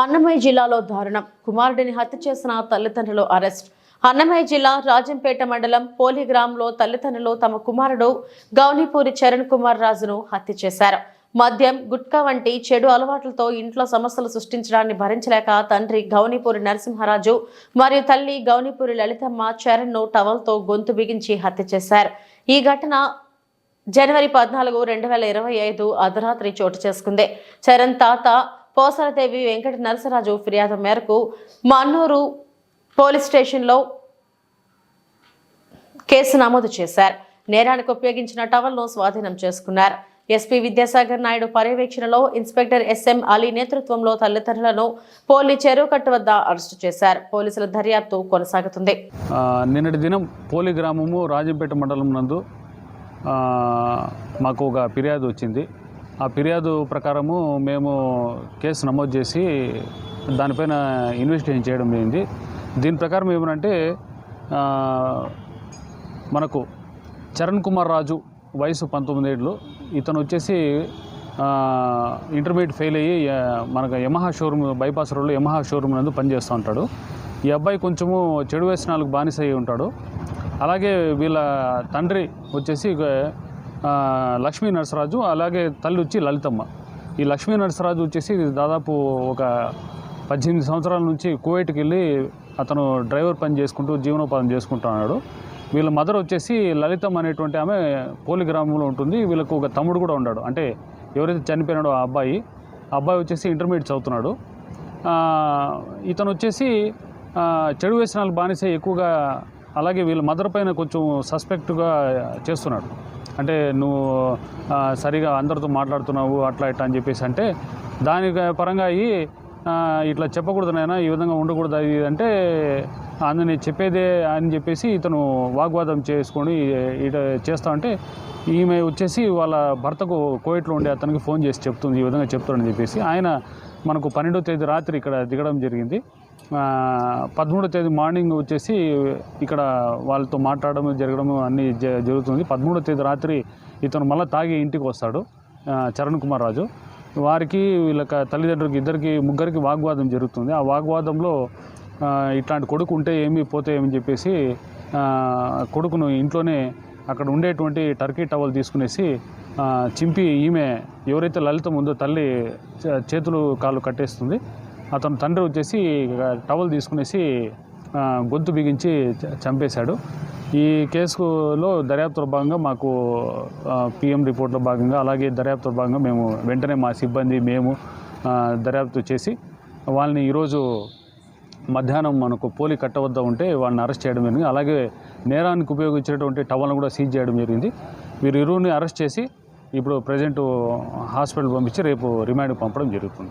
అన్నమయ్య జిల్లాలో దారుణం. కుమారుడిని హత్య చేసిన తల్లిదండ్రులు అరెస్ట్. అన్నమయ్య జిల్లా రాజంపేట మండలం పోలి గ్రామంలో తల్లిదండ్రులు తమ కుమారుడు గౌనిపూరి చరణ్ కుమార్ రాజును హత్య చేశారు. మద్యం గుట్కా వంటి చెడు అలవాట్లతో ఇంట్లో సమస్యలు సృష్టించడాన్ని భరించలేక తండ్రి గౌనీపూరి నరసింహరాజు మరియు తల్లి గౌనీపూరి లలితమ్మ చరణ్ను టవల్తో గొంతు బిగించి హత్య చేశారు. ఈ ఘటన జనవరి పద్నాలుగు రెండు వేల ఇరవై ఐదు అర్ధరాత్రి చోటు చేసుకుంది. చరణ్ తాత పోసలదేవి వెంకట నరసరాజు ఫిర్యాదు మేరకు మన్నూరు పోలీస్ స్టేషన్లో కేసు నమోదు చేశారు. నేరానికి ఉపయోగించిన టవల్ను స్వాధీనం చేసుకున్నారు. ఎస్పీ విద్యాసాగర్ నాయుడు పర్యవేక్షణలో ఇన్స్పెక్టర్ ఎస్ఎం అలీ నేతృత్వంలో తల్లిదండ్రులను పోలీ చెరువుకట్టు వద్ద అరెస్టు చేశారు. పోలీసుల దర్యాప్తు కొనసాగుతుంది. నిన్నటి దినం పోలి గ్రామము రాజంపేట మండలం నందు మాకు ఒక ఫిర్యాదు వచ్చింది. ఆ ఫిర్యాదు ప్రకారము మేము కేసు నమోదు చేసి దానిపైన ఇన్వెస్టిగేషన్ చేయడం జరిగింది. దీని ప్రకారం ఏమనంటే మనకు చరణ్ కుమార్ రాజు వయసు పంతొమ్మిది ఏళ్ళు. ఇతను వచ్చేసి ఇంటర్మీడియట్ ఫెయిల్ అయ్యి మనకు యమహా షోరూమ్ బైపాస్ రోడ్లో యమహా షోరూమ్ నందు పనిచేస్తూ ఉంటాడు. ఈ అబ్బాయి కొంచెము చెడు వ్యసనాలకు బానిస అయి ఉంటాడు. అలాగే వీళ్ళ తండ్రి వచ్చేసి లక్ష్మీ నరసరాజు అలాగే తల్లి వచ్చి లలితమ్మ. ఈ లక్ష్మీ నరసరాజు వచ్చేసి దాదాపు ఒక పద్దెనిమిది సంవత్సరాల నుంచి కువైట్కి వెళ్ళి అతను డ్రైవర్ పని చేసుకుంటూ జీవనోపాధి చేసుకుంటున్నాడు. వీళ్ళ మదర్ వచ్చేసి లలితం అనేటువంటి ఆమె పోలి గ్రామంలో ఉంటుంది. వీళ్ళకు ఒక తమ్ముడు కూడా ఉన్నాడు. అంటే ఎవరైతే చనిపోయినాడో ఆ అబ్బాయి ఆ అబ్బాయి వచ్చేసి ఇంటర్మీడియట్ చదువుతున్నాడు. ఇతను వచ్చేసి చెడు వ్యసనాలు బానిస ఎక్కువగా అలాగే వీళ్ళ మదర్ పైన కొంచెం సస్పెక్ట్గా చేస్తున్నాడు. అంటే నువ్వు సరిగా అందరితో మాట్లాడుతున్నావు అట్లా ఇట్లా అని చెప్పేసి అంటే దాని పరంగా అయ్యి ఇట్లా చెప్పకూడదు నాయన ఈ విధంగా ఉండకూడదు అది అంటే అందుని చెప్పేదే అని చెప్పేసి ఇతను వాగ్వాదం చేసుకొని ఇట చేస్తా అంటే ఈమె వచ్చేసి వాళ్ళ భర్తకు కోవిట్లో ఉండే అతనికి ఫోన్ చేసి చెప్తుంది ఈ విధంగా చెప్తాడని చెప్పేసి. ఆయన మనకు పన్నెండో తేదీ రాత్రి ఇక్కడ దిగడం జరిగింది. పదమూడో తేదీ మార్నింగ్ వచ్చేసి ఇక్కడ వాళ్ళతో మాట్లాడడం జరగడం అన్నీ జ- జరుగుతుంది. పదమూడో తేదీ రాత్రి ఇతను మళ్ళీ తాగి ఇంటికి వస్తాడు చరణ్ కుమార్ రాజు. వారికి వీళ్ళకి తల్లిదండ్రులకి ఇద్దరికి ముగ్గురికి వాగ్వాదం జరుగుతుంది. ఆ వాగ్వాదంలో ఇట్లాంటి కొడుకు ఉంటే ఏమి పోతే ఏమని చెప్పేసి కొడుకును ఇంట్లోనే అక్కడ ఉండేటువంటి టర్కీ టవల్ తీసుకునేసి చింపి ఈమె ఎవరైతే లలితం ఉందో తల్లి చే- చేతులు కాళ్ళు కట్టేస్తుంది. అతను తండ్రి వచ్చేసి టవల్ తీసుకునేసి గొంతు బిగించి చంపేశాడు. ఈ కేసులో దర్యాప్తులో భాగంగా మాకు పిఎం రిపోర్ట్లో భాగంగా అలాగే దర్యాప్తులో భాగంగా మేము వెంటనే మా సిబ్బంది మేము దర్యాప్తు చేసి వాళ్ళని ఈరోజు మధ్యాహ్నం మనకు పోలి కట్ట వద్ద ఉంటే వాళ్ళని అరెస్ట్ చేయడం జరిగింది. అలాగే నేరానికి ఉపయోగించినటువంటి టవల్ను కూడా సీజ్ చేయడం జరిగింది. వీరు ఇరువురిని అరెస్ట్ చేసి ఇప్పుడు ప్రజెంట్ హాస్పిటల్ పంపించి రేపు రిమాండ్కి పంపడం జరుగుతుంది.